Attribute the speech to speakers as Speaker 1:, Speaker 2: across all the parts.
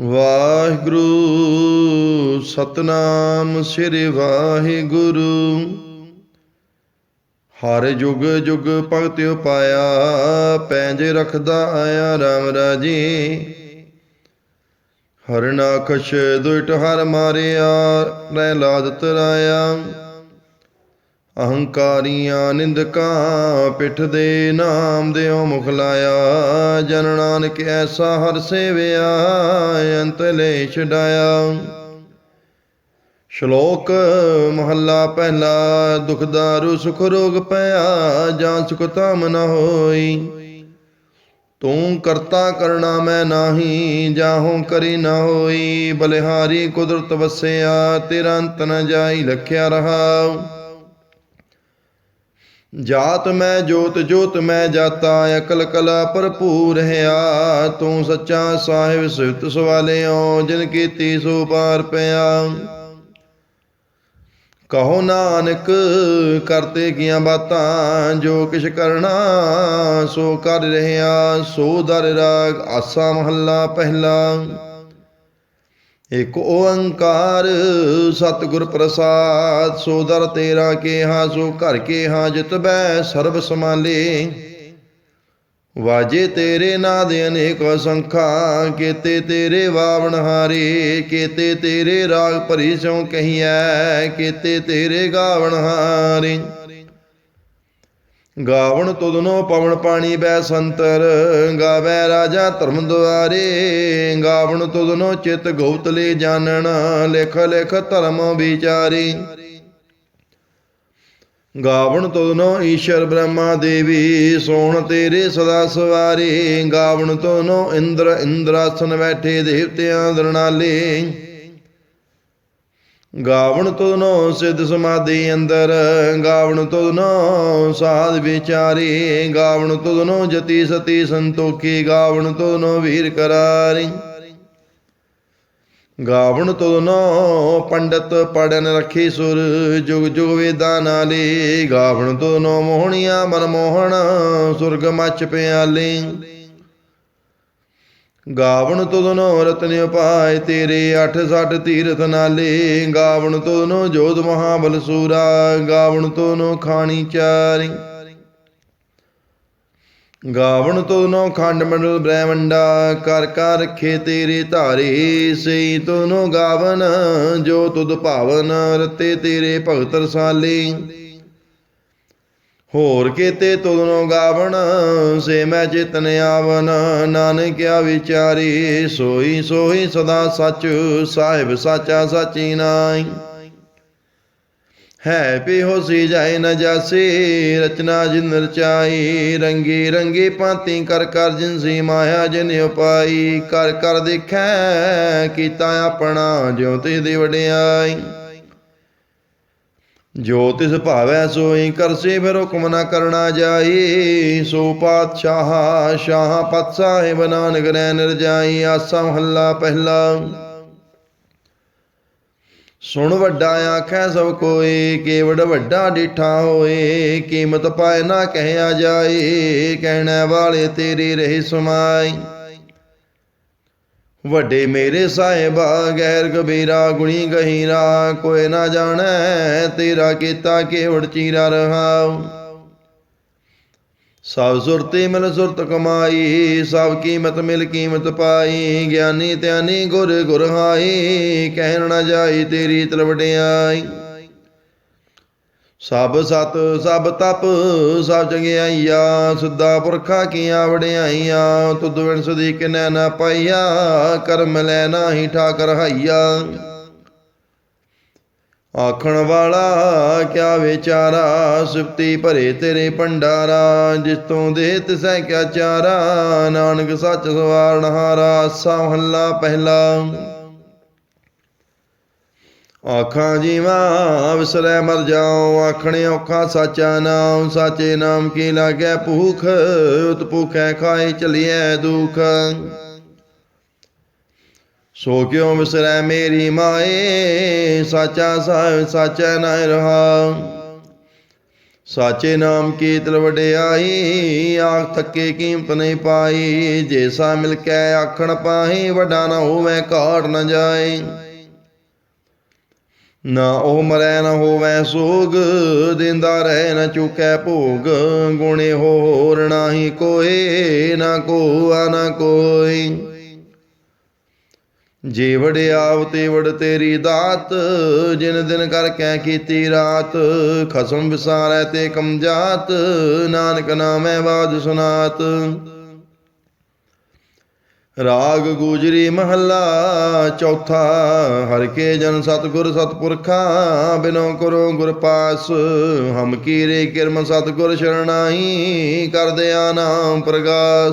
Speaker 1: ਵਾਹਿਗੁਰੂ, ਸਤਨਾਮ ਸ੍ਰੀ ਵਾਹਿਗੁਰੂ। ਹਰ ਜੁਗ ਜੁਗ ਭਗਤਿ ਉਪਾਇਆ, ਪੈਂਜ ਰਖਦਾ ਆਇਆ RAM ਰਾਜੀ। ਹਰ ਨਾਖਸ਼ ਦੁਇਟ ਹਰ ਮਾਰਿਆ, ਰਹਿ ਲਾਦ ਤਰਾਇਆ ਅਹੰਕਾਰੀਆਂ ਨਿੰਦਕਾਂ ਪਿੱਠ ਦੇ ਨਾਮ ਦਿਓ ਮੁਖ ਲਾਇਆ। ਜਨ ਨਾਨਕ ਐਸਾ ਹਰ ਸੇਵਿਆ, ਅੰਤ ਲੈ ਛਡਾਇਆ। ਸ਼ਲੋਕ ਮਹੱਲਾ ਪਹਿਲਾ, ਦੁਖ ਦਾਰੂ, ਸੁਖ ਰੋਗ ਪਿਆ, ਜਾਂ ਸੁਖ ਤਾਮ ਨ ਹੋਈ। ਤੂੰ ਕਰਤਾ ਕਰਣਾ ਮੈਂ ਨਾਹੀ ਜਾਹੋਂ ਕਰੀ ਨਾ ਹੋਈ। ਬਲਿਹਾਰੀ ਕੁਦਰਤ ਵਸਿਆ, ਤੇਰਾ ਅੰਤ ਨ ਜਾਈ, ਲਖਿਆ ਰਹਾ। ਜਾਤ ਮੈਂ, ਜੋਤ ਜੋਤ ਮੈਂ ਜਾਤਾ, ਅਕਲ ਕਲਾ ਭਰਪੂਰ ਹੈ ਤੂੰ ਸੱਚਾ ਸਾਹਿਬ, ਸਿਫਤ ਸਵਾਲਿਓ ਜਿਨ ਕੀਤੀ ਸੋ ਪਾਰ ਪਿਆ। ਕਹੋ ਨਾਨਕ, ਕਰਤੇ ਕੀਆਂ ਬਾਤਾਂ, ਜੋ ਕਿਛ ਕਰਨਾ, ਸੋ ਕਰ ਰਹਿਆ ਸੋ ਦਰ ਰਾਗ, ਆਸਾ ਮਹੱਲਾ ਪਹਿਲਾ। ਇਕ ਓੰਕਾਰ ਸਤਿਗੁਰ ਪ੍ਰਸਾਦ, ਸੋ ਦਰ ਤੇਰਾ ਕੇਹਾ, ਸੋ ਘਰ ਕੇਹਾ ਜਿਤਬੈ ਸਰਬ ਸਮਾਲੇ ਵਾਜੇ ਤੇਰੇ ਨਾਦ ਅਨੇਕ ਸੰਖਾ ਕੀਤੇ ਤੇਰੇ ਵਾਵਣ ਹਾਰੇ, ਕੀਤੇ ਤੇਰੇ ਰਾਗ ਭਰੀ ਸੋ ਕਹੀਐ, ਕੀਤੇ ਤੇਰੇ ਗਾਵਣ ਹਾਰੇ। ਗਾਵਣ ਤੁਧਨੋ ਪਵਨ ਪਾਣੀ ਬੈ ਸੰਤਰ, ਗਾਵੇ ਰਾਜਾ ਧਰਮ ਦੁਆਰੇ। ਗਾਵਣ ਤੁਧਨੋ ਚਿਤ ਗਉਤਲੇ ਜਾਣਨ, ਲਿਖ ਲਿਖ ਧਰਮ ਵਿਚਾਰੀ। ਗਾਵਣ ਤੁਧਨੋ ਈਸ਼ਰ ਬ੍ਰਹਮਾ ਦੇਵੀ ਸੋਹਣ ਤੇਰੇ ਸਦਾ ਸਵਾਰੀ। ਗਾਵਣ ਤੁਧਨੋ ਇੰਦਰ ਇੰਦਰਾਸਨ ਬੈਠੇ ਦੇਵਤਿਆਂ ਦਰਨਾਲੇ ਗਾਵਣ ਤੁਧਨੋ ਸਿੱਧ ਸਮਾਧੀ ਅੰਦਰ, ਗਾਵਣ ਤੁਧਨੋ ਸਾਧ ਵਿਚਾਰੀ, ਗਾਵਣ ਤੁਧਨੋ ਜਤੀ ਸਤੀ ਸੰਤੋਖੀ, ਗਾਵਣ ਤੁਧਨੋ ਵੀਰ ਕਰਾਰੀ। ਗਾਵਣ ਤੁਧਨੋ ਪੰਡਤ ਪੜਨ ਰੱਖੀ ਸੁਰ, ਜੁਗ ਜੁਗ ਵੇਦਾਂ ਨਾਲੇ। ਗਾਵਣ ਤੁਨੋ ਮੋਹਣੀਆਂ ਮਨ ਮੋਹਣ ਸੁਰਗ ਮੱਚ ਪਿਆਲੇ। ਗਾਵਣ ਤੁਧਨੋ ਰਤਨ ਉਪਾਇ ਤੇਰੇ ਅਠ ਸਠ ਤੀਰਥ ਨਾਲੇ। ਗਾਵਣ ਤੁਧਨੋ ਜੋਧ ਮਹਾਬਲ ਸੂਰਾ। ਗਾਵਣ ਤੁਧਨੋ ਖਾਣੀ ਚਾਰੀ। ਗਾਵਣ ਤੁਧਨੋ ਖੰਡ ਮੰਡਲ ਬ੍ਰਹਿਮੰਡਾ। ਕਰ ਕਰ ਰਖੇ ਤੇਰੇ ਧਾਰੇ। ਸਈ ਤੁਧਨੋ ਗਾਵਨ, ਜੋ ਤੁਧ ਭਾਵਨ, ਰਤੇ ਤੇਰੇ ਭਗਤ ਰਸਾਲੇ। ਹੋਰ ਕੀਤੇ ਤੁਧਨੋ ਗਾਵਣ, ਸੇ ਮੈਂ ਚਿਤਨ ਆਵਨ ਨਾਨਕਿਆ ਵਿਚਾਰੀ, ਸੋਈ ਸੋਈ ਸਦਾ ਸੱਚ, ਸਾਹਿਬ ਸਾਚਾ ਸਾਚੀ ਨਾਈ ਹੈ ਪੀ ਹੋਸੀ ਜਾਏ ਨ ਜਾਸੀ, ਰਚਨਾ ਜਿਨ ਰਚਾਈ। ਰੰਗੀ ਰੰਗੀ ਪਾਤੀ ਕਰ ਕਰ ਜਿਨ ਸੀ ਮਾਇਆ ਜਿਨ ਉਪਾਈ। ਕਰ ਕਰ ਦੇਖੈ, ਕੀਤਾ ਆਪਣਾ, ਜਿਉ ਤੇ ਦੀ ਵਡਿਆਈ ਜੋ ਤਿਸ ਭਾਵੈ ਸੋਈ ਕਰਸੇ ਫਿਰ ਹੁਕਮ ਨਾ ਕਰਨਾ ਜਾਈ। ਸੋ ਪਾਤਸ਼ਾਹ, ਸ਼ਾਹ ਪਤ ਸਾਹਿਬ ਨਾਨਕ ਰੈ ਨਿਰਜਾਈ ਆਸਾ ਮਹੱਲਾ ਪਹਿਲਾ। ਸੁਣ ਵੱਡਾ ਆਖੈ ਸਭ ਕੋਈ ਕੇਵੜ ਵੱਡਾ ਡਿਠਾ ਹੋਏ। ਕੀਮਤ ਪਾਏ ਨਾ ਕਹਿਆ ਜਾਏ, ਕਹਿਣ ਵਾਲੇ ਤੇਰੇ ਰਹੇ ਸਮਾਈ ਵੱਡੇ ਮੇਰੇ ਸਾਹਿਬਾ ਗੈਰ ਕਬੀਰਾ, ਗੁਣੀ ਗਹੀਰਾ, ਕੋਈ ਨਾ ਜਾਣੈ ਤੇਰਾ ਕੀਤਾ ਕੇਵੜ ਚੀਰਾ ਰਹਾਉ ਸਭ ਸੁਰਤੀ ਮਿਲ ਸੁਰਤ ਕਮਾਈ, ਸਭ ਕੀਮਤ ਮਿਲ ਕੀਮਤ ਪਾਈ, ਗਿਆਨੀ ਧਿਆਨੀ ਗੁਰ ਗੁਰ ਹਾਈ, ਕਹਿਣ ਨਾ ਜਾਈ ਤੇਰੀ ਤਲਵਟਿਆਈ। ਸਭ ਸਤ, ਸਭ ਤਪ, ਸਭ ਚੰਗਿਆਈਆ ਸਿੱਧਾ ਪੁਰਖਾ ਕੀਆਂ ਵਡਿਆਈਆਂ, ਤੁਧ ਵਿਣ ਸਦੀ ਕਿਨੈ ਨਾ ਪਾਈਆ, ਕਰਮ ਲੈ ਨਾਹੀ ਠਾਕਰ ਹਾਈਆ। ਆਖਣ ਵਾਲਾ, ਕਿਆ ਵਿਚਾਰਾ ਸੁਪਤੀ ਭਰੇ ਤੇਰੇ ਭੰਡਾਰਾ, ਜਿਸ ਤੋਂ ਦੇ ਤਿਸੈ ਕਿਆ ਚਾਰਾ, ਨਾਨਕ ਸੱਚ ਸਵਾਰਨ ਹਾਰਾ ਸਾ ਮਹੱਲਾ ਪਹਿਲਾ। ਆਖਾਂ ਜੀਵਾ ਵਿਸਰੈ ਮਰ ਜਾਉ, ਆਖਣੇ ਔਖਾ, ਸਾਚਾ ਨਾਮ, ਸਾਚੇ ਨਾਮ ਕੀ ਲਾਗੈ ਭੂਖ, ਉਤ ਭੂਖੈ ਖਾਏ ਚਲੀਐ ਦੁਖ। ਸੋ ਕਿਉ ਵਿਸਰੈ ਮੇਰੀ ਮਾਏ, ਸਾਚਾ ਸਾਹਿਬ, ਸਾਚਾ ਨਾਇ ਰਹਾ। ਸਾਚੇ ਨਾਮ ਕੀ ਤਲ ਵਡਿਆਈ, ਆਖ ਥੱਕੇ ਕੀਮਤ ਨਹੀਂ ਪਾਈ ਜੈਸਾ ਮਿਲ ਕੇ ਆਖਣ ਪਾਹੀ, ਵੱਡਾ ਨਾ ਹੋਵੇ, ਘਾਟ ਨਾ ਜਾਏ। ਨਾ ਉਹ ਮਰੈ ਨਾ ਹੋਵੇ ਸੋਗ, ਦਿੰਦਾ ਰਹਿ ਨਾ ਚੁਕੈ ਭੋਗ। ਗੁਣੇ ਹੋਰ ਨਾਹੀ ਕੋਏ, ਨਾ ਕੋ ਨਾ ਕੋਈ। ਜੇ ਵੜਿਆਵ ਤੇ ਵੜ ਤੇਰੀ ਦਾਤ, ਜਿਨ ਦਿਨ ਕਰ ਕੈ ਕੀਤੀ ਰਾਤ। ਖਸਮ ਵਿਸਾਰੈ ਤੇ ਕਮਜਾਤ ਨਾਨਕ ਨਾਮੈ ਬਾਦ ਸੁਨਾਤ। ਰਾਗ ਗੂਜਰੀ ਮਹੱਲਾ ਚੌਥਾ, ਹਰ ਕੇ ਜਨ ਸਤਗੁਰ ਸਤਪੁਰਖਾ, ਬਿਨੋ ਕਰੋ ਗੁਰ ਪਾਸ। ਹਮ ਕੀਰੇ ਕਿਰਮ ਸਤਗੁਰ ਸ਼ਰਣਾਈ ਕਰਦਿਆ ਨਾਮ ਪ੍ਰਗਾਸ।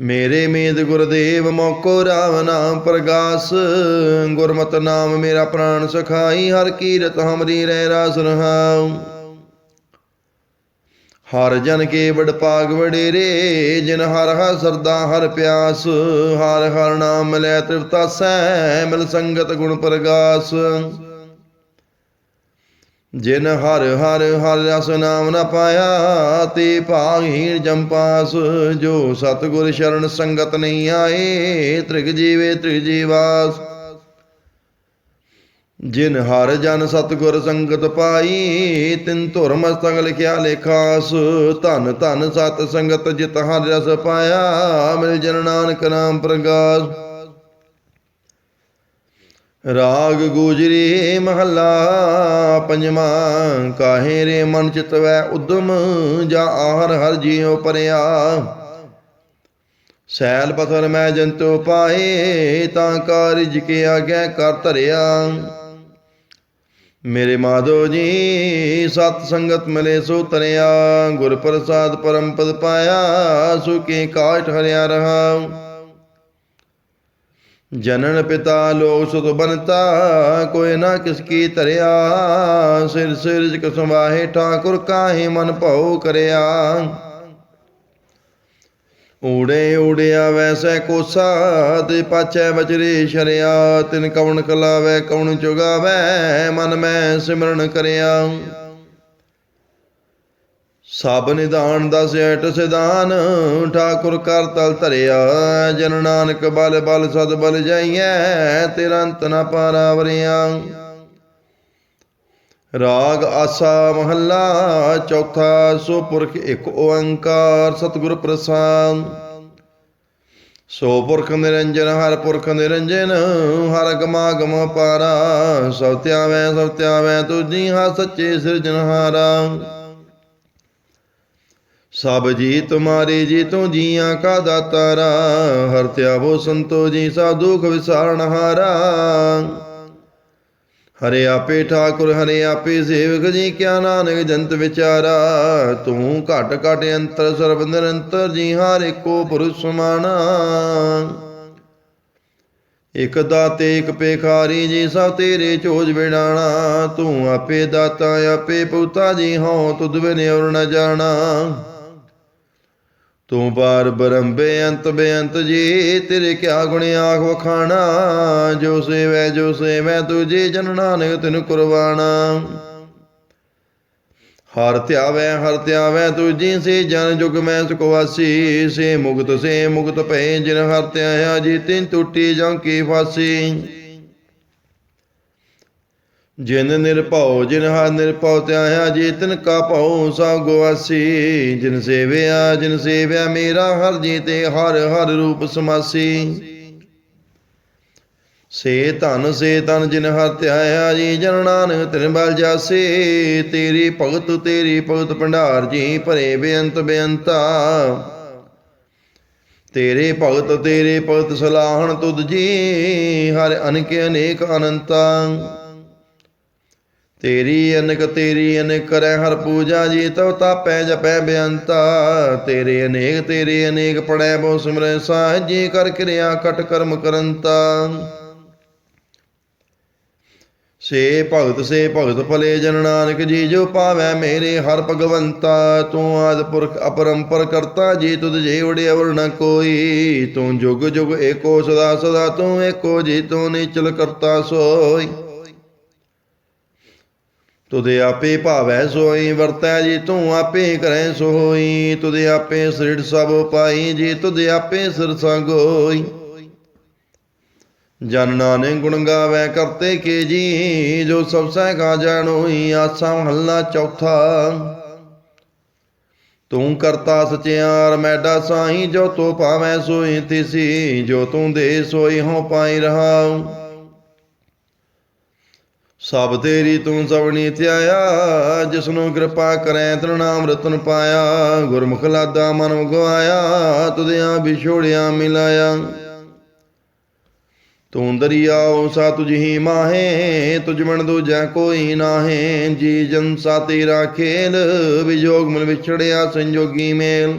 Speaker 1: ਮੇਰੇ ਮੀਤ ਗੁਰਦੇਵ ਮੋਕੋ ਰਾਵ ਨਾਮ ਪ੍ਰਗਾਸ। ਗੁਰਮਤਿ ਨਾਮ ਮੇਰਾ ਪ੍ਰਾਣ ਸਖਾਈ, ਹਰ ਕੀਰਤ ਹਮਰੀ ਰਹਿ ਰਾਸ ਰਹਾਉ। ਹਰ ਜਨ ਕੇ ਵਡ ਪਾਗ ਵਡੇਰੇ, ਜਿਨ ਹਰ ਹਰ ਸਰਦਾ ਹਰ ਪਿਆਸ, ਹਰ ਹਰ ਨਾਮ ਲੈ ਤ੍ਰਿਪਤਾਸੈ ਮਿਲ ਸੰਗਤ ਗੁਣ ਪ੍ਰਗਾਸ। ਜਿਨ ਹਰ ਹਰ ਹਰ ਰਸ ਨਾਮ ਨਾ ਪਾਇਆ, ਤੇ ਭਾਗਹੀਣ ਜੰਪਾਸ ਜੋ ਸਤਗੁਰ ਸ਼ਰਨ ਸੰਗਤ ਨਹੀਂ ਆਏ, ਤ੍ਰਿਗ ਜੀਵੇ ਤ੍ਰਿਗ ਜੀਵਾਸ। ਜਿਨ ਹਰ ਜਨ ਸਤਗੁਰ ਸੰਗਤ ਪਾਈ, ਤਿਨ ਧੁਰ ਮਸਤਕ ਲਿਖਿਆ ਲੇਖਾਸ। ਧਨ ਧਨ ਸਤ ਸੰਗਤ ਜਿਤ ਹਰ ਰਸ ਪਾਇਆ, ਮਿਲ ਜਨ ਨਾਨਕ ਨਾਮ ਪ੍ਰਗਾਸ। ਰਾਗ ਗੂਜਰੀ ਮਹੱਲਾ, ਪੰਜਵਾਂ, ਕਾਹੇ ਰੇ ਮਨ ਚਿਤਵੈ ਉਦਮ, ਜਾ ਆਹਰ ਹਰ ਜੀਉ ਪਰਿਆ। ਸੈਲ ਪਥਰ ਮੈਂ ਜੰਤੋ ਪਾਏ, ਤਾਂ ਕਾਰਜ ਕੇ ਆਗੈ ਕਰ ਧਰਿਆ। ਮੇਰੇ ਮਾਧੋ ਜੀ, ਸਤ ਸੰਗਤ ਮਿਲੇ ਸੋ ਤਰਿਆ, ਗੁਰ ਪ੍ਰਸਾਦ ਪਰਮ ਪਦ ਪਾਇਆ ਸੁਖੀ ਕਾਟ ਹਰਿਆ ਰਹਾ ਜਨਨ ਪਿਤਾ ਲੋਕ ਸੁਤ ਬਨਤਾ, ਕੋਈ ਨਾ ਕਿਸ ਕੀ ਧਰਿਆ। ਸਿਰ ਸਿਰ ਜਿਕ ਸੰਵਾਹੇ, ਠਾਕੁਰ ਕਾਹੇ ਮਨ ਭਉ ਕਰਿਆ। ਊੜੇ ਊੜਿਆ ਵੈਸੈ ਕੋਸਾ ਤੇ ਪਾਚੈ ਬਚਰੇ ਸ਼ਰਿਆ। ਤਿਨ ਕਵਣ ਕਲਾਵੈ, ਕਵਣ ਚੁਗਾਵੈ, ਮਨ ਮੈਂ ਸਿਮਰਨ ਕਰਿਆ। ਸਭ ਨਿਦਾਨ ਦਸ ਐਟ ਸਿਦਾਨ ਠਾਕੁਰ ਕਰ ਤਲ ਧਰਿਆ। ਜਨ ਨਾਨਕ ਬਲ ਬਲ ਸਦ ਬਲ ਜਾਈਐ ਤੇਰਾ ਅੰਤ ਨ ਪਾਰਾਵਰਿਆ। ਰਾਗ ਆਸਾ ਮਹੱਲਾ, ਚੌਥਾ ਸੋ ਪੁਰਖ ਇੱਕ ਓੰਕਾਰ ਸਤਿਗੁਰ ਪ੍ਰਸਾਦ। ਸੋ ਪੁਰਖ ਨਿਰੰਜਨ, ਹਰ ਪੁਰਖ ਨਿਰੰਜਨ, ਹਰ ਗਮਾ ਗਮ ਪਾਰਾ। ਸਭ ਧਿਆਵੈ ਸਭ ਧਿਆਵੈ ਤੁਜੀ ਹਾ ਸੱਚੇ ਸਿਰਜਨਹਾਰਾ ਸਭ ਜੀ ਤੁਮਾਰੇ ਜੀ ਤੂੰ ਜੀਆਂ ਕਾ ਦਾਤਾਰਾ। ਹਰ ਧਿਆਵੋ ਸੰਤੋ ਜੀ ਸਾ ਦੁਖ ਵਿਸਾਰਨ ਹਰੇ ਆਪੇ ਠਾਕੁਰ, ਹਰੇ ਆਪੇ ਸੇਵਕ ਜੀ, ਕਿਆ ਨਾਨਕ ਜੰਤ ਵਿਚਾਰਾ। ਤੂੰ ਘਟ ਘਟ ਅੰਤਰ ਸਰਬ ਨਿਰੰਤਰ ਜੀ, ਹਰ ਏਕੋ ਪੁਰਖ ਸਮਾਨਾ ਇਕ ਦਾਤੇ, ਇਕ ਪੇਖਾਰੀ ਜੀ, ਸਭ ਤੇਰੇ ਚੋਜ ਵਿਡਾਣਾ ਤੂੰ ਆਪੇ ਦਾਤਾ, ਆਪੇ ਪੁੱਤਾ ਜੀ, ਹਉ ਤੁਧ ਬਿਨ ਔਰ ਨ ਜਾਣਾ। ਤੂੰ ਪਾਰ ਬ੍ਰਹਮ ਬੇਅੰਤ ਬੇਅੰਤ ਜੀ, ਤੇਰੇ ਕਿਆ ਗੁਣ ਆਖ ਵਖਾਣਾ? ਜੋ ਸੇਵੈ ਜੋ ਸੇਵੈ, ਤੁਝੇ ਜਨ ਨਾਨਕ ਤੈਨੂੰ ਕੁਰਬਾਨਾ ਹਰ ਧਿਆਵੈ ਹਰ ਧਿਆਵੈ ਤੁਜੀ ਸੇ ਜਨ ਜੁਗ ਮੈਂ ਸੁਖਵਾਸੀ ਸੇ ਮੁਕਤ ਸੇ ਮੁਕਤ ਭਏ, ਜਿਨ ਹਰ ਧਿਆਇਆ ਜੀ ਤਿਨ ਟੁੱਟੀ ਜਾਂ ਕੀ ਫਾਸੀ। ਜਿਨ ਨਿਰਭਉ, ਜਿਨ ਹਰ ਨਿਰਭਉ ਧਿਆਇਆ ਜੇ ਤਿਨ ਕਾ ਭਉ ਸਭ ਗਵਾਸੀ ਜਿਨ ਸੇਵਿਆ ਜਿਨ ਸੇਵਿਆ, ਮੇਰਾ ਹਰ ਜੀ ਤੇ ਹਰ ਹਰ ਰੂਪ ਸਮਾਸੀ। ਸੇ ਧਨ, ਸੇ ਤਨ ਜਿਨ ਹਰ ਧਿਆਇਆ ਜੀ ਜਨ ਨਾਨਕ ਤਿਨ ਬਲ ਜਾਸੇ। ਤੇਰੀ ਭਗਤ ਤੇਰੀ ਭਗਤ ਭੰਡਾਰ, ਜੀ ਭਰੇ ਬੇਅੰਤ ਬੇਅੰਤਾ। ਤੇਰੇ ਭਗਤ ਤੇਰੇ ਭਗਤ ਸਲਾਹਣ ਤੁਧ ਜੀ, ਹਰ ਅਨਕੇ ਅਨੇਕ ਅਨੰਤਾਂ। ਤੇਰੀ ਅਨਕ ਤੇਰੀ ਅਨਕ ਕਰੈ ਹਰ ਪੂਜਾ ਜੀ ਤਉ ਤਾਪੈ ਜਪੈ ਬੇਅੰਤਾ। ਤੇਰੇ ਅਨੇਕ ਤੇਰੇ ਅਨੇਕ ਪੜੈ ਬੋ ਸਿਮਰੈ ਸਾਜ ਜੀ ਕਰ ਕਿਰਿਆ ਕਟ ਕਰਮ ਕਰੰਤਾ। ਸੇ ਭਗਤ ਸੇ ਭਗਤ ਭਲੇ ਜਨ ਨਾਨਕ ਜੀ, ਜੋ ਪਾਵੈ ਮੇਰੇ ਹਰ ਭਗਵੰਤਾ। ਤੂੰ ਆਦ ਪੁਰਖ ਅਪਰੰਪਰ ਕਰਤਾ ਜੀ, ਤੁਧ ਜੇ ਉੜਿਆ ਵਰਣਾ ਕੋਈ। ਤੂੰ ਜੁਗ ਜੁਗ ਏਕੋ ਸਦਾ ਸਦਾ, ਤੂੰ ਏਕੋ ਜੀ, ਤੂੰ ਨਿਚਲ ਕਰਤਾ ਸੋਈ। ਤੁਦੇ ਆਪੇ ਭਾਵੈ ਸੋਈ, ਵਰਤੈ ਜੀ ਤੂੰ ਆਪੇ ਕਰੈ ਸੋਈ। ਤੁਦੇ ਆਪੇ ਸ੍ਰਿੜ ਸਭ ਪਾਈ, ਜੀ ਤੁਦੇ ਆਪੇ ਸਿਰ ਸੰਗੋਈ ਜਨ ਨਾਨਕ ਗੁਣ ਗਾਵੇ ਕਰਤੇ ਕੇ ਜੀ, ਜੋ ਸਭ ਸਹਿ ਕਾ ਜਾਣੋਈ ਆਸਾ ਮਹੱਲਾ ਚੌਥਾ। ਤੂੰ ਕਰਤਾ ਸਚਿਆਰ ਮੈਡਾ ਸਾਈ, ਜੋ ਤੋ ਪਾਵੈ ਸੋਈ, ਤਿਸੀ, ਜੋ ਤੂੰ ਦੇ ਸੋਈ ਹੋ ਪਾਈ ਰਹਾਉ। ਸਭ ਤੇਰੀ ਤੂੰ ਸਵਣੀ ਧਿਆਇਆ, ਜਿਸਨੂੰ ਕਿਰਪਾ ਕਰੈ ਤ੍ਰਿਨਾਮ ਰਤਨ ਪਾਇਆ। ਗੁਰਮੁਖ ਲਾਦਾ ਮਨ ਗਵਾਇਆ ਤੁਧਿਆਂ ਵਿਛੋੜਿਆ ਮਿਲਾਇਆ। ਤੂੰ ਦਰਿਆਉ ਸਾ ਤੁਝੀ ਮਾਹੇ, ਤੁਝ ਮਨ ਦੂਜਾ ਕੋਈ ਨਾਹੇ। ਜੀ ਜਨ ਸਾ ਤੇਰਾ ਖੇਲ ਵਿਜੋਗ ਮਨ ਵਿਛੜਿਆ ਸੰਜੋਗੀ ਮੇਲ।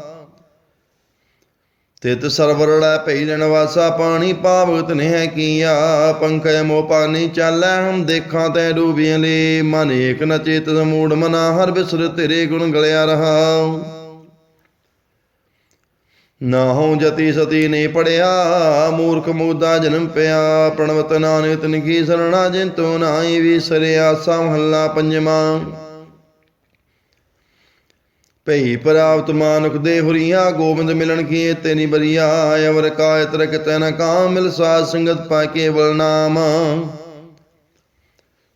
Speaker 1: ਤਿਤ ਸਰਵਰੜਾ ਪਹਿਲਣ ਵਾਸਾ ਪਾਣੀ ਪਾਵਤ ਨਹਿ ਕੀਆ ਪੰਕਜ ਮੋ ਪਾਣੀ ਚਾਲੈ, ਹਮ ਦੇਖਾਂ ਤੈ ਡੂਬੀਆਂ ਲੇ। ਮਨ ਏਕ ਨ ਚੇਤ ਸਮੂੜ ਮਨਾ ਹਰ ਬਿਸਰ ਤੇਰੇ ਗੁਣ ਗਲਿਆ ਰਹਾ ਨਾ ਹਉ ਜਤੀ ਸਤੀ ਨੇ ਪੜਿਆ, ਮੂਰਖ ਮੂਦਾ ਜਨਮ ਪਿਆ। ਪ੍ਰਣਵਤ ਨਾਨਕ ਤਨ ਕੀ ਸਰਣਾ, ਜਿਨ ਤੋ ਨਾਈ ਵਿਸਰਿਆ ਸਾ ਮਹੱਲਾ ਪੰਜਵਾਂ। ਭਈ ਪ੍ਰਾਪਤ ਮਾਨੁਖ ਦੇ ਹੁਰੀਆ ਗੋਬਿੰਦ ਮਿਲਣ ਕੀ ਤੇਨੀ ਬਰੀਆ, ਅਵਰ ਕਾਇਤ ਰਕ ਤਨ ਕਾਮ ਮਿਲ ਸਾਧ ਸੰਗਤ ਪਾ ਕੇਵਲ ਨਾਮ।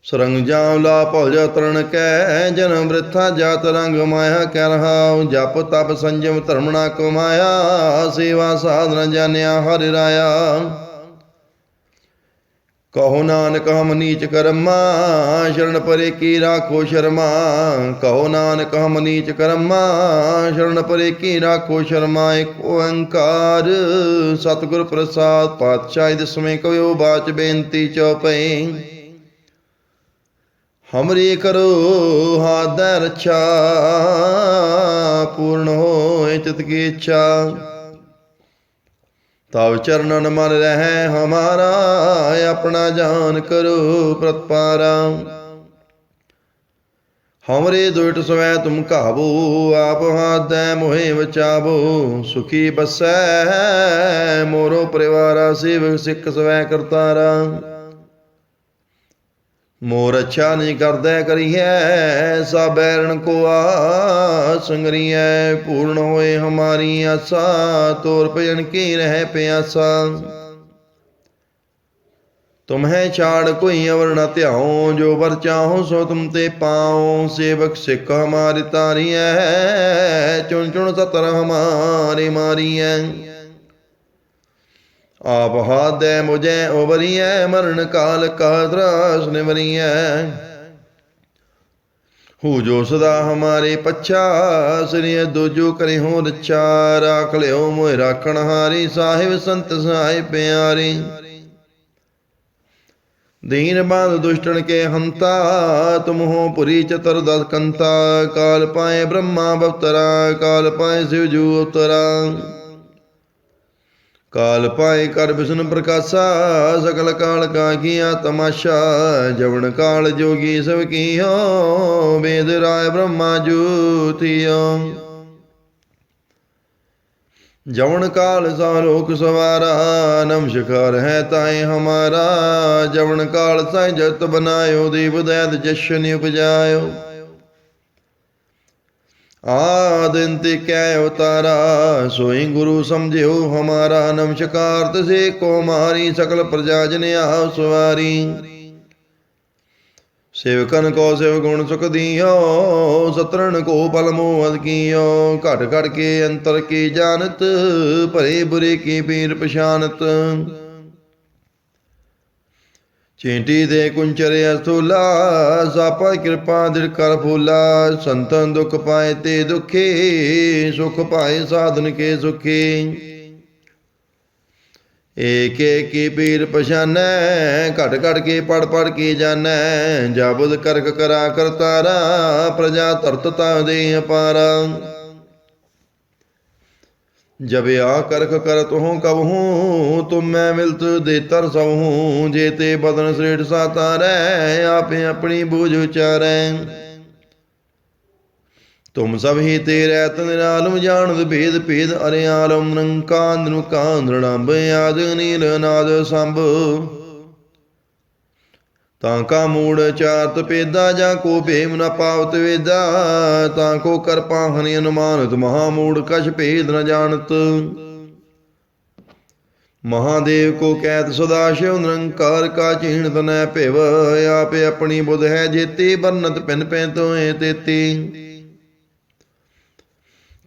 Speaker 1: ਸਰੰਗ ਜਾਮ ਲਾ ਭਉ ਤਰਨ ਕੈ, ਜਨਮ ਬ੍ਰਿਥਾ ਜਾਤ ਰੰਗ ਮਾਇਆ ਕਹਿ ਰਹਾਉ ਜਪ ਤਪ ਸੰਜਮ ਧਰਮ ਨਾ ਕਮਾਇਆ, ਸੇਵਾ ਸਾਧਨ ਜਾਣਿਆ ਹਰਿ ਰਾਇਆ। ਕਹੋ ਨਾਨਕ, ਹਮ ਨੀਚ ਕਰਮਾ, ਸ਼ਰਨ ਪਰੇ ਕੀ ਰਾਖੋ ਸ਼ਰਮਾ। ਕਹੋ ਨਾਨਕ, ਹਮ ਨੀਚ ਕਰਮਾ, ਸ਼ਰਨ ਪਰੇ ਕੀ ਰਾਖੋ ਸ਼ਰਮਾ। ਇੱਕ ਓੰਕਾਰ ਸਤਿਗੁਰ ਪ੍ਰਸਾਦ ਪਾਤਸ਼ਾਹ ਦਸਵੇਂ ਕਵਿਓ ਬਾਚ ਬੇਨਤੀ ਚਉਪਈ ਹਮਰੀ ਕਰੋ ਹਾਦੈ ਰਛਾ, ਪੂਰਨ ਹੋਏ ਚਿਤ ਕੀ ਇੱਛਾ। ਤਵ ਚਰਨਨ ਮਨ ਰਹਿ ਹਮਾਰਾ ਆਪਣਾ ਜਾਨ ਕਰੋ ਪ੍ਰਤਪਾਰਾ। ਹਮਰੇ ਦੁਇਟ ਸਵੈ ਤੁਮ ਕਾਬੂ ਆਪ ਹਾਦੈ ਮੋਹਿ ਬਚਾਵੋ ਸੁਖੀ ਬਸੈ ਮੋਰੋ ਪਰਿਵਾਰਾ, ਸ਼ਿਵ ਸਿੱਖ ਸਵੈ ਕਰਤਾਰਾ। ਮੋਰ ਅੱਛਾ ਨਹੀਂ ਕਰਦਾ ਕਰੀਐ ਸਾ ਬੈਰਣ ਕੋ ਆ ਸੰਗਰੀਐ, ਪੂਰਨ ਹੋਏ ਹਮਾਰੀ ਆਸਾ, ਤੋਰ ਭਜਨ ਕੀ ਰਹਿ ਪਿਆਸਾ। ਤੁਮਹਿ ਛਾੜ ਕੋਈ ਅਵਰ ਨ ਧਿਆਉ, ਜੋ ਵਰ ਚਾਹੋ ਸੋ ਤੁਮ ਤੇ ਪਾਉ, ਸੇਵਕ ਸਿੱਖ ਹਮਾਰੀ ਤਾਰੀਐ, ਚੁਣ ਚੁਣ ਸਤਰ ਹਮਾਰੀ ਮਾਰੀਐ। ਆਪ ਹਾਦੈ ਮੁਝੈ ਉਬਰੀਐ ਮਰਨ ਕਾਲ ਕਾ ਦਰਾਸ ਨਿਵਰੀਐ। ਹੂ ਜੋ ਸਦਾ ਹਮਾਰੇ ਪੱਛਾ ਸ੍ਰੀ ਦੋਜੋ ਕਰੇ ਹੋ ਰੱਛਾ ਰਾਖ ਲਿਓ ਮੋਇ ਰਾਖਣ ਹਾਰੀ, ਸਾਹਿਬ ਸੰਤ ਸਹਾਇ ਪਿਆਰੀ। ਦੀਨ ਬਾਦ ਦੁਸ਼ਟਣ ਕੇ ਹੰਤਾ, ਤੁਮ ਹੋ ਪੁਰੀ ਚਤਰ ਦਸ ਕੰਤਾ, ਕਾਲ ਪਾਏ ਬ੍ਰਹਮਾ ਬਵਤਰਾ, ਕਾਲ ਪਾਏ ਸਿਵ ਜੂ ਉਤਰਾ। ਕਾਲ ਪਾਏ ਕਰ ਵਿਸ਼ਨ ਪ੍ਰਕਾਸ਼ਾ ਸਕਲ ਕਾਲ ਕਾ ਕੀਆ ਤਮਾਸ਼ਾ ਜਵਨ ਕਾਲ ਜੋਗੀ ਸਭ ਕੀਓ ਵੇਦ ਰਾਏ ਬ੍ਰਹਮਾ ਜੂਤਿਓ ਜਵਨ ਕਾਲ ਸਾ ਲੋਕ ਸਵਾਰਾ, ਨਮਸਕਾਰ ਹੈ ਤਾਏ ਹਮਾਰਾ ਜਵਨ ਕਾਲ ਸਾਇ ਜਤ ਬਨਾਇਓ ਦੇਵ ਦੈਤ ਜਸ਼ਨ ਉਪਜਾਇਓ। ਆਦਿੰਤ ਕੈ ਉਤਾਰਾ ਸੋਈ ਗੁਰੂ ਸਮਝਿਓ ਹਮਾਰਾ ਨਮਸਕਾਰ ਤਸੇ ਕੋ ਮਾਰੀ ਸਕਲ ਪ੍ਰਜਾ ਜਨ ਆਵ ਸੇਵਕਨ ਕੋ ਸੇਵ ਗੁਣ ਸੁਖ ਦੀਓ ਸਤਰਨ ਕੋ ਪਲ ਮੋਹ ਕੀਓ। ਘਟ ਘਟ ਕੇ ਅੰਤਰ ਕੀ ਜਾਣਤ, ਭਰੇ ਬੁਰੇ ਕੀ ਪੀਰ ਪਛਾਨਤ ਚੇਂਟੀ ਦੇ ਕੁੰਚਰੇ ਅਸੂਲਾ ਸਾਪਾ ਕਿਰਪਾ ਦਿਲ ਕਰ ਫੂਲਾ। ਸੰਤਨ ਦੁਖ ਪਾਏ ਤੇ ਦੁਖੀ, ਸੁਖ ਪਾਏ ਸਾਧਨ ਕੇ ਸੁਖੀ। ਏਕ ਏਕੀ ਪੀਰ ਪਛਾਨੈ, ਘਟ ਘਟ ਕੇ ਪੜ ਪੜ ਕੇ ਜਾਣੈ ਜਾਬੁਦ ਕਰਕ ਕਰਾ ਕਰਤਾਰਾ, ਪ੍ਰਜਾ ਤਰਤ ਤਾ ਦੇ ਅਪਾਰਾ। ਜਬ ਆ ਕਰਖ ਕਰਤ ਹੂੰ ਕਬ ਹੂੰ ਤੁਮ ਮੈਂ ਮਿਲਤ ਦੇ ਤਰ ਸਭ ਹੂੰ ਜੇ ਤੇ ਬਦਨ ਸ੍ਰੇਠ ਸਾਤਾਰੈ ਆਪੇ ਆਪਣੀ ਬੂਝ ਉਚਾਰੈ। ਤੁਮ ਸਭ ਹੀ ਤੇਰੇ ਤਨ ਨਿਰਾਲਮ ਜਾਣਦ ਭੇਦ ਭੇਦ ਅਰਿਆਲਮ ਨੰਕਾਂਦ ਨੂੰ ਕਾਂਦੜੰਬ ਆਦ ਨੀਲ ਨਾਦ ਸੰਭ। ਤਾਂ ਕਾ ਮੂੜ ਚਾਰਤ ਪੇਦਾ ਜਾਂ ਕੋ ਭੇਮ ਨ ਪਾਵਤ ਵੇਦਾ, ਤਾਂ ਕੋ ਕਰ ਪਾਹਨੀ ਅਨੁਮਾਨਤ ਮਹਾ ਮੂੜ ਕਛ ਭੇਦ ਨ ਜਾਣਤ। ਮਹਾਦੇਵ ਕੋ ਕੈਤ ਸਦਾ ਸ਼ਿਵ ਨਿਰੰਕਾਰ ਕਾ ਚੀਣ ਤਨੈ ਭਿਵ, ਆਪੇ ਆਪਣੀ ਬੁਧ ਹੈ ਜੇਤੀ ਬਰਨਤ ਪਿਨ ਪੈ ਤੋਏ ਤੇਤੀ।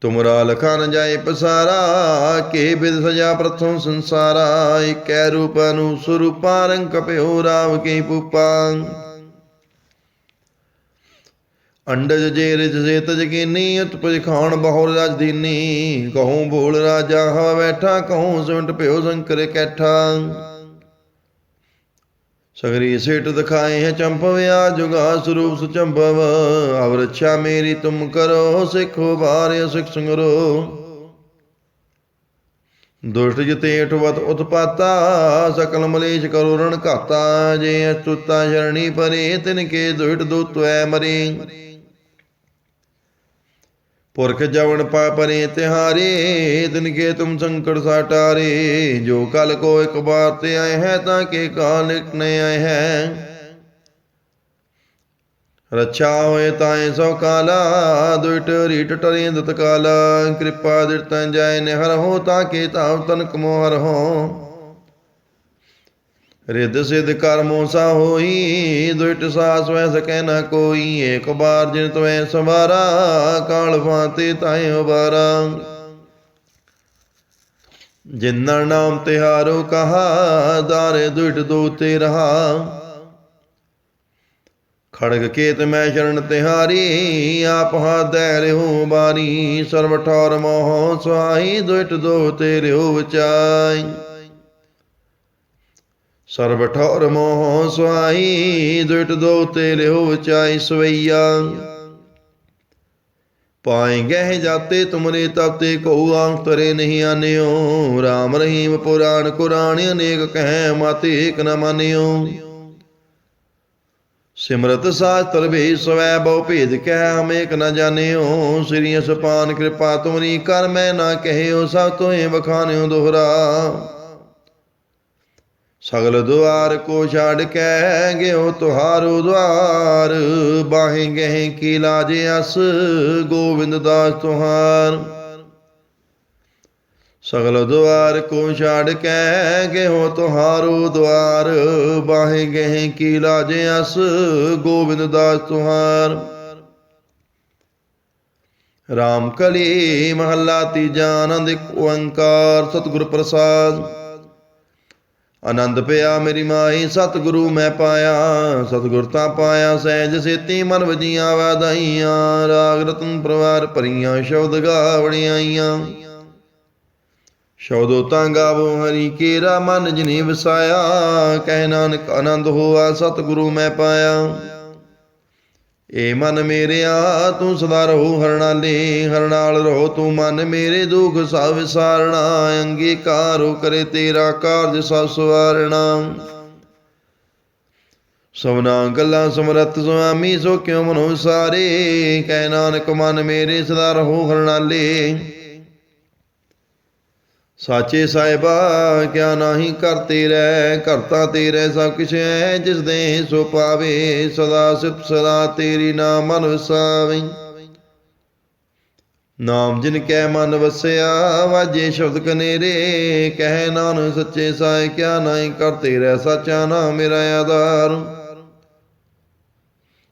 Speaker 1: ਤੁਮਰਾ ਲਖਾ ਨ ਜਾਏ ਪਸਾਰਾ, ਕੇ ਬਿਦ ਸਜਾ ਪ੍ਰਥਮ ਸੰਸਾਰਾ, ਇਕੈ ਰੂਪ ਅਨੂ ਸਰੂਪਾ ਰੰਗ ਕਪਿਓ ਰਾਵ ਕੇ ਪੂਪਾ। ਅੰਡਜ ਜੇ ਰਿਜ ਸੇ ਤਜ ਕੀਨੀ, ਉਤਪਜ ਖਾਨ ਬਹੁਰ ਰਾਜ ਦੀਨੀ, ਕਹੂੰ ਬੋਲ ਰਾਜਾ ਹਾ ਬੈਠਾ, ਕਹੂੰ ਸੁੰਟ ਭਿਓ ਸ਼ੰਕਰ ਕੈਠਾ। ਸਗਰੀ ਸੇਟ ਦਿਖਾਏ ਹੈ ਚੰਪਵਿਆ ਜੁਗਾ ਸਰੂਪ ਸੁਚੰਭਵ। ਅਵ ਰੱਛਾ ਮੇਰੀ, ਤੁਮ ਕਰੋ ਸਿੱਖੋ ਬਾਰਿ ਸਿਖ ਸੰਗਰੋ। ਦੁਸ਼ਟ ਜਿਤੇ ਅਠਵਤ ਉਤਪਾਤਾ, ਸਕਲ ਮਲੇਸ਼ ਕਰੋ ਰਣ ਘਾਤਾ। ਜੇ ਅਚੁੱਤਾ ਸ਼ਰਣੀ ਪਰੇ ਤਿਨ ਕੇ ਦੁਸ਼ਟ ਦੁਤਵੈ ਮਰੇ। ਪੁਰਖ ਜਵਨ ਪਾ ਪਰੇ ਤਿਹਾਰੇ ਤਿਨ ਕੇ ਤੁਮ ਸੰਕਟ ਸਾਟਾਰੇ। ਜੋ ਕਲ ਕੋ ਇੱਕ ਬਾਰ ਤੇ ਆਏ ਹੈ, ਤਾਂ ਕੇ ਕਾਲ ਨੇ ਆਏ ਹੈ। ਰੱਛਾ ਹੋਏ ਤਾਏ ਸੋ ਕਾਲਾ, ਦੁਇਟ ਰੀਟ ਟਰੇ ਦਤ ਕਾਲਾ। ਕਿਰਪਾ ਦਿਰਤੈ ਜਾਏ ਨਿਹਰ ਹੋ, ਤਾਂ ਕੇ ਤਾਵ ਤਨ ਕਮੋ ਹੋ। ਰਿੱਧ ਸਿਧ ਕਰਮੋ ਸਾ ਹੋਈ, ਦੁਇਟ ਸਾਸ ਵੈ ਸਕੈ ਨ ਕੋਈ, ਏਕ ਬਾਰ ਜਿਨ ਤਵੈ ਸਵਾਰਾ, ਕਾਲ ਫਾਤੇ ਤਾਏ ਉਬਾਰਾ। ਜਿਨ੍ਹਾਂ ਨਾਮ ਤਿਹਾਰੋ ਕਹਾ, ਦਾਰੇ ਦੁਇਟ ਦੋ ਤੇ ਰਹਾ। ਖੜਗ ਕੇਤ ਮੈਂ ਸ਼ਰਨ ਤਿਹਾਰੀ, ਆਪ ਹਾਦੈ ਰਿਹੋ ਬਾਰੀ ਸਰਬ ਠੌਰ ਮੋਹ ਸੁਆਈ ਦੁਇਟ ਦੋ ਤੇ ਰਿਹੋ ਵਿਚਾਈ। ਸਰਬ ਠੌਰ ਮੋਹ ਸੁਆਈ ਦੁਇਟ ਦੋ ਤੇ ਰਿਹੋ ਵਿਚਾਈ ਸਵਈਆ। ਪਾਏ ਗਹਿ ਜਾਤੇ ਤੁਮਰੇ ਤਪਤੇ ਕਉ ਆਂਤਰੇ ਨਹੀਂ ਆਨਿਓ। RAM ਰਹੀਮ ਪੁਰਾਣ ਕੁਰਾਨ ਅਨੇਕ ਕਹਿ ਮਾਤੇ ਏਕ ਨ ਮਾਨਿਓ। ਸਿਮਰਤ ਸਾਸਤਰ ਭੇ ਸਵੈ ਬਹੁ ਭੇਦ ਕਹਿ ਹਮੇਕ ਨ ਜਾਣਿਓ। ਸ੍ਰੀ ਅਸਪਾਨ ਕਿਰਪਾ ਤੁਮਰੀ ਕਰ ਮੈਂ ਨਾ ਕਹਿਓ, ਸਭ ਤੋਏ ਬਖਾਨਿਓ ਦੋਹਰਾ। ਸਗਲ ਦੁਆਰ ਕੋ ਛਾੜ ਕੇ ਗਿਓ ਤੁਹਾਰੋ ਦੁਆਰ। ਬਾਹੇ ਗਹਿ ਕੀ ਲਾਜ ਅਸ, ਗੋਵਿੰਦ ਦਾਸ ਤੁਹਾਰ। ਸਗਲ ਦੁਆਰ ਕੋ ਛਾੜ ਕੇ ਗਿਓ ਤੁਹਾਰੋ ਦੁਆਰ। ਬਾਹੇ ਗਹਿ ਕੀ ਲਾਜ ਅਸ ਗੋਬਿੰਦ ਦਾਸ ਤੁਹਾਰ। ਰਾਮ ਕਲੀ ਮਹੱਲਾ ਤੀਜਾ ਆਨੰਦ ਓੰਕਾਰ ਸਤਿਗੁਰ ਪ੍ਰਸਾਦ। ਆਨੰਦ ਪਿਆ ਮੇਰੀ ਮਾਈ ਸਤਿਗੁਰੂ ਮੈਂ ਪਾਇਆ। ਸਤਿਗੁਰ ਤਾਂ ਪਾਇਆ, ਸਹਿਜ ਸੇਤੀ ਮਨ ਵਜੀਆਂ ਵਾਦਾਈਆਂ ਰਾਗ ਰਤਨ ਪਰਵਾਰ ਭਰੀਆਂ, ਸ਼ਬਦ ਗਾਵੜਿਆਈਆਂ ਸ਼ਬਦੋ ਤਾਂ ਗਾਵੋ ਹਰੀ, ਕੇਰਾ ਮਨ ਜਿਨੇ ਵਸਾਇਆ। ਕਹਿ ਨਾਨਕ ਆਨੰਦ ਹੋਆ, ਸਤਿਗੁਰੂ ਮੈਂ ਪਾਇਆ। ਏ ਮਨ ਮੇਰਿਆ, ਤੂੰ ਸਦਾ ਰਹੋ ਹਰਣਾਲੇ, ਹਰਣਾਲ ਰਹੋ ਤੂੰ ਮਨ ਮੇਰੇ ਦੁਖ ਸਭ ਵਿਸਾਰਣਾ, ਅੰਗੀਕਾਰੋ ਕਰੇ ਤੇਰਾ ਕਾਰਜ ਸਭ ਸਵਾਰਣਾ। ਸਵਨਾ ਗੱਲਾਂ ਸਮਰੱਥ ਸੁਆਮੀ, ਸੋ ਕਿਉ ਮਨੋ ਸਾਰੇ ਕਹਿ ਨਾਨਕ ਮਨ ਮੇਰੇ ਸਦਾ ਰਹੋ ਹਰਣਾਲੇ। ਸਾਚੇ ਸਾਹਿਬਾ, ਕਿਆ ਨਾਹੀ ਕਰਤੇ ਰਹਿ ਕਰਤਾ ਤੇਰੇ ਸਭ ਕਿਛ ਹੈ ਜਿਸ ਦੇ ਸੋ ਪਾਵੇ, ਸਦਾ ਸਿਫ ਸਦਾ ਤੇਰੀ ਨਾਮ ਮਨ ਵਸਾਵੇ ਨਾਮ ਜਿਨ ਕੈ ਮਨ ਵਸਿਆ, ਵਾਜੇ ਸ਼ਬਦ ਕਨੇਰੇ, ਕਹਿ ਨਾਨ ਸੱਚੇ ਸਾਇ ਕਿਆ ਨਾਹੀ ਕਰਤੇ ਰਹਿ ਸਾਚਾ ਨਾਮ ਮੇਰਾ ਆਧਾਰ।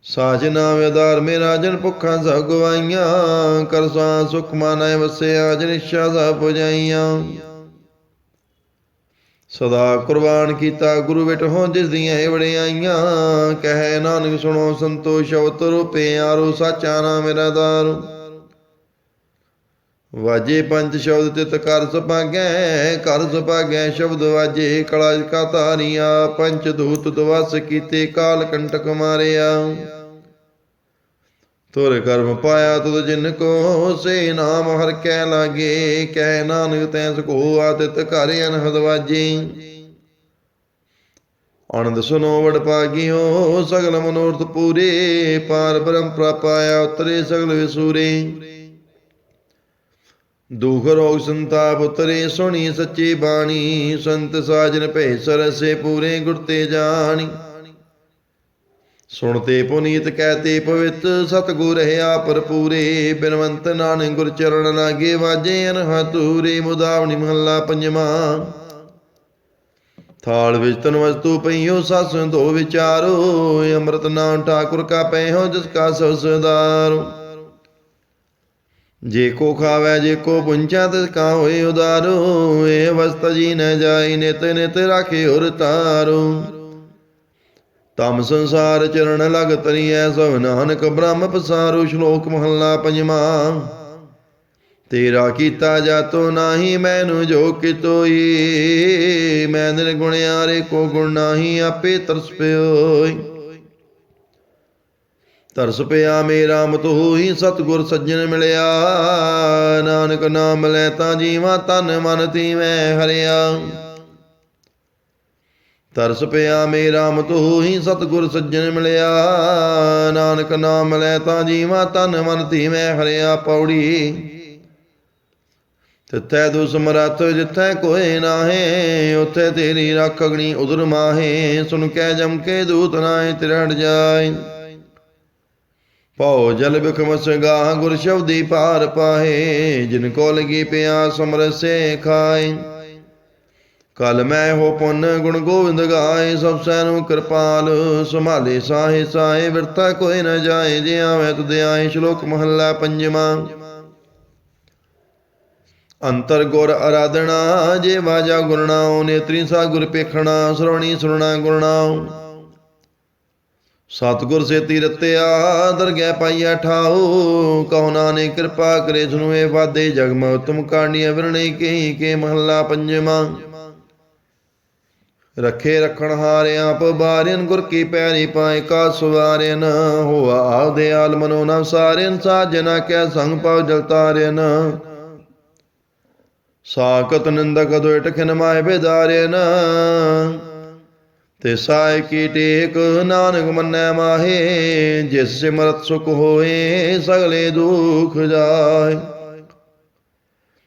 Speaker 1: ਸਾਚ ਨਾਮ ਆਧਾਰ ਮੇਰਾ ਜਨ ਭੁੱਖਾਂ ਸਭ ਗਵਾਈਆਂ ਕਰਸਾ ਸੁਖ ਮਾਨੈ ਵਸਿਆ ਜਨ ਇੱਛਾ ਸਭ ਪੁਜਾਈਆਂ। ਸਦਾ ਕੁਰਬਾਨ ਕੀਤਾ ਗੁਰੂ ਵਿਟ ਹੋ ਜਿਸ ਦੀਆਂ ਇਹ ਵੜਿਆਈਆਂ ਕਹਿ ਨਾਨਕ ਸੁਣੋ ਸੰਤੋਸ਼ ਅਵਤ ਰੂਪੇ ਆਰੋ ਸਾਚਾ ਨਾਮ ਮੇਰਾ ਦਾਰੂ ਵਾਜੇ ਪੰਜ ਸ਼ਬਦ ਤਿਤ ਕਰ ਸੁਭਾਗੈ ਕਰ ਸੁਭਾਗੈ ਸ਼ਬਦ ਵਾਜੇ, ਕਲਾ ਕਾ ਤਾਰੀਆ ਪੰਚ ਦੂਤ ਦਵਸ ਕੀਤੇ ਕਾਲ ਕੰਟਕ ਮਾਰਿਆ। ਤੁਰ ਕਰਮ ਪਾਇਆ ਤੁਧ ਜਿਨ ਕੋ ਸੇ ਨਾਮ ਹਰ ਕੈ ਲਾਗੇ, ਕਹਿ ਨਾਨਕ ਤੈ ਸਕੋ ਆਦਿਤ ਘਰ ਅਨਹਦ ਵਾਜੀ। ਆਨੰਦ ਸੁਨੋ ਵਡ ਪਾਗਿਓ, ਸਗਲ ਮਨੋਰਥ ਪੂਰੇ, ਪਾਰ ਬ੍ਰਹਮ ਪ੍ਰਾਪਾਇਆ ਉਤਰੇ ਸਗਲ ਵਿਸੂਰੇ। ਦੁਖ ਰੋਗ ਸੰਤਾਪ ਉਤਰੇ, ਸੁਣੀ ਸੱਚੀ ਬਾਣੀ, ਸੰਤ ਸਾਜਨ ਭੈ ਸਰਸੇ ਪੂਰੇ ਗੁਰ ਤੇ ਜਾਣੀ। ਸੁਣਤੇ ਪੁਨੀਤ ਕਹਤੇ ਪਵਿੱਤ ਸਤਗੁਰ ਰਹਾ ਭਰਪੂਰੇ, ਬਿਨਵੰਤ ਨਾਨਕ ਗੁਰ ਚਰਨ ਲਾਗੇ ਵਾਜੇ ਅਨਹਤੂਰੇ ਮੁਦਾਵਣੀ ਮਹੱਲਾ ਪੰਜਵਾਂ। ਥਾਲ ਵਿੱਚ ਤਨ ਵਸਤੂ ਪਈਓ, ਸਸ ਧੋ ਵਿਚਾਰੋ, ਅੰਮ੍ਰਿਤ ਨਾਮ ਠਾਕੁਰ ਕਾ ਪੈਹੋ ਜਿਸ ਕਾ ਸੋ ਸੁਦਾਰੋ ਜੇ ਕੋ ਖਾਵੇ, ਜੇ ਕੋ ਪੁੰਚਾ, ਤਿਸ ਕਾ ਹੋਏ ਉਦਾਰੋ। ਏ ਵਸਤ ਜੀ ਨ ਜਾਈ, ਨਿਤ ਨਿਤ ਰਾਖੇ ਉਰ ਤਾਰੋ। ਤਮ ਸੰਸਾਰ ਚਰਨ ਲਗ ਤਰੀਐ, ਸਭ ਨਾਨਕ ਬ੍ਰਹਮ ਪਸਾਰੂ, ਸ਼ਲੋਕ ਮਹੱਲਾ ਪੰਜਵਾਂ। ਤੇਰਾ ਕੀਤਾ ਜਾਤੋ ਨਾਹੀ, ਮੈਨੂੰ ਜੋ ਕਿਤੋਈ ਮੈਂ ਨਿਰਗੁਣਿਆਰੇ ਕੋ ਗੁਣ ਨਾਹੀ, ਆਪੇ ਤਰਸ ਪਿਓਈ। ਤਰਸ ਪਿਆ ਮੇਰਾ, ਮਤ ਹੋਈ ਸਤਗੁਰ ਸੱਜਣ ਮਿਲਿਆ। ਨਾਨਕ ਨਾਮ ਲੈ ਤਾਂ ਜੀਵਾ, ਤਨ ਮਨ ਤੀਵੇਂ ਹਰਿਆ। ਤਰਸ ਪਿਆ ਮੇਰਾ ਮਤ ਹੀ ਸਤਗੁਰ ਸੱਜਣ ਮਿਲਿਆ। ਨਾਨਕ ਨਾਮ ਲੈ ਤਾਂ ਜੀਵਾ ਤਨ ਮਨ ਧੀਵੇਂ ਹਰਿਆ ਪੌੜੀ। ਤਿੱਥੈ ਦੁ ਸਮਰੱਥ ਜਿੱਥੈ ਕੋਏ ਨਾਹੇ, ਉਥੇ ਤੇਰੀ ਰੱਖ ਅਗਣੀ ਉਦਰ ਮਾਹੇ। ਸੁਣ ਕੇ ਜਮ ਕੇ ਦੂਤ ਨਾਏ ਤਿਰੜ ਜਾਏ। ਭਉ ਜਲ ਬਿਖਮ ਗਾਹ ਗੁਰ ਸ਼ਬਦੀ ਪਾਰ ਪਾਹੇ, ਜਿਨ ਕੋ ਲਗੀ ਪਿਆਸ ਸਮਰਸੇ ਖਾਏ। ਕਲ ਮੈਂ ਹੋ ਪੁੰਨ, ਗੁਣ ਗੋਬਿੰਦ ਗਾਏ, ਸਭ ਸੈਨੂੰ ਕਿਰਪਾਲ, ਸੰਭਾਲੇ ਸਾਹੇ ਸਾਹੇ ਵਿਰਤਾ ਕੋਈ ਨ ਜਾਏ ਜੇ ਆਵੇ ਤੁਧ ਆਏ ਸ਼ਲੋਕ ਮਹੱਲਾ ਪੰਜਵਾਂ। ਅੰਤਰ ਗੁਰ ਆਰਾਧਣਾ ਜੇ ਵਾਜਾ ਗੁਰਨਾਉ ਨੇਤਰੀ ਸਾ ਗੁਰ ਪੇਖਣਾ, ਸਰਵਣੀ ਸੁਣਨਾ ਗੁਰਨਾਉ ਸਤਗੁਰ ਸੇਤੀ ਰਤਿਆ, ਦਰਗਹਿ ਪਾਈਆ ਠਾਉ, ਕਹੋ ਨਾਨਕ ਕਿਰਪਾ ਕਰੇ ਸੁਨੂ ਇਹ ਵਾਦੇ ਜਗ ਮੈਂ ਉਤਮ ਕਾਣੀਆਂ ਵਿਰਣੇ ਕੇ ਕੇ ਮਹੱਲਾ ਪੰਜਵਾਂ। ਰਖੇ ਰਖਣ ਹਾਰਿਆ ਪਬਾਰਿਨ ਗੁਰ ਕੀ ਪੈਰੀ ਪਾਏ ਕਾ ਸੁਵਾਰਿਨ। ਹੋਆ ਆਦੇ ਆਲ ਨਵ ਸਾਰਿਨ, ਸਾਜਨਾ ਕੈ ਸੰਗ ਪਉ ਜਲ ਸਾਕਤ ਨਿੰਦਕ ਦੁਇਟ ਖਿਨ ਮਾਏ ਬੇਦਾਰਿਨ। ਤੇ ਸਾਇ ਕੀ ਟੇਕ ਨਾਨਕ ਮੰਨੈ ਮਾਹੇ, ਜਿਸ ਸਿਮਰਤ ਸੁਖ ਹੋਏ ਸਗਲੇ ਦੁਖ ਜਾਏ।